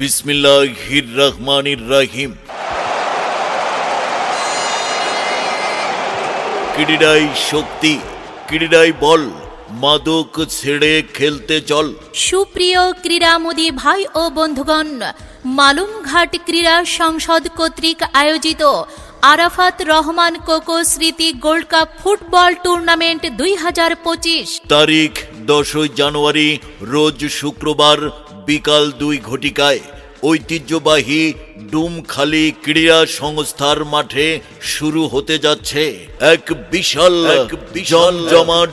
বিসমিল্লাহির রহমানির রহিম। ক্রীড়াই শক্তি ক্রীড়াই বল মাদক ছেড়ে খেলতে চল। সুপ্রিয় ক্রীড়ামোদী ভাই ও বন্ধুগণ মালুমঘাট ক্রীড়া সংসদ কর্তৃক আয়োজিত আরাফাত রহমান কোকো স্মৃতি গোল্ড কাপ ফুটবল টুর্নামেন্ট দুই হাজার পঁচিশ। তারিখ দশই জানুয়ারি রোজ শুক্রবার বিকাল দুই ঘটিকায় ঐতিহ্যবাহী ডুমখালি ক্রীড়া সংস্থার মাঠে শুরু হতে যাচ্ছে এক বিশাল এক বিশাল জমাট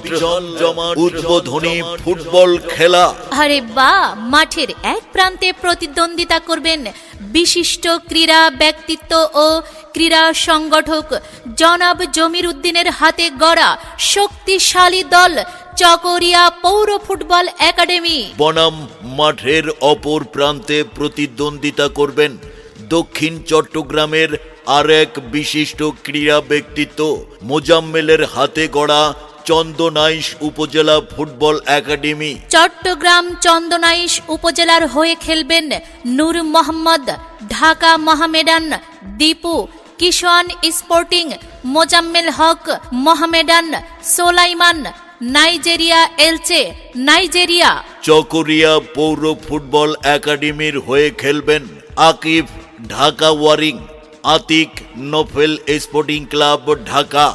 জমাট উদ্বোধনী ফুটবল খেলা। আরে বা মাঠের এক প্রান্তে প্রতিদ্বন্দ্বিতা করবেন বিশিষ্ট ক্রীড়া ব্যক্তিত্ব ও ক্রীড়া সংগঠক জনাব জমির উদ্দিনের হাতে গড়া শক্তিশালী দল চকরিয়া পৌর ফুটবল একাডেমি। বনাম মাঠের অপর প্রান্তে প্রতিদ্বন্দ্বিতা করবেন দক্ষিণ চট্টগ্রামের আরেক বিশিষ্ট ক্রীড়া ব্যক্তিত্ব মোজাম্মেলের হাতে গড়া চন্দনাইশ উপজেলা ফুটবল একাডেমি। চট্টগ্রাম চন্দনাইশ উপজেলার হয়ে খেলবেন Nur Mohammad Dhaka Mohammedan Dipu Kishan sporting Mozammel Haque Mohammedan Solaiman Nigeria Elche Nigeria. Chakaria পৌর ফুটবল একাডেমির হয়ে খেলবেন Akif Dhaka wiring Atik Nofel sporting club Dhaka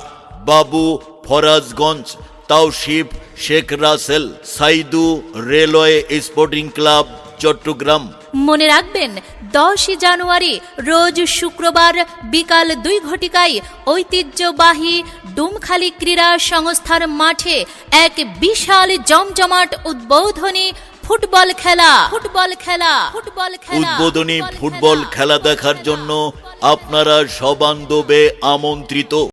Babu Farashganj Taushif Sheikh Russel Saidu railway sporting club Chattogram. মনে রাখবেন দশই জানুয়ারি রোজ শুক্রবার বিকাল দুই ঘটিকায় ঐতিহ্যবাহী ডুমখালি ক্রীড়া সংস্থার মাঠে এক বিশাল জমজমাট উদ্বোধনী ফুটবল খেলা। ফুটবল খেলা। ফুটবল খেলা। উদ্বোধনী ফুটবল খেলা। দেখার জন্য আপনারা সবান্ধবে আমন্ত্রিত।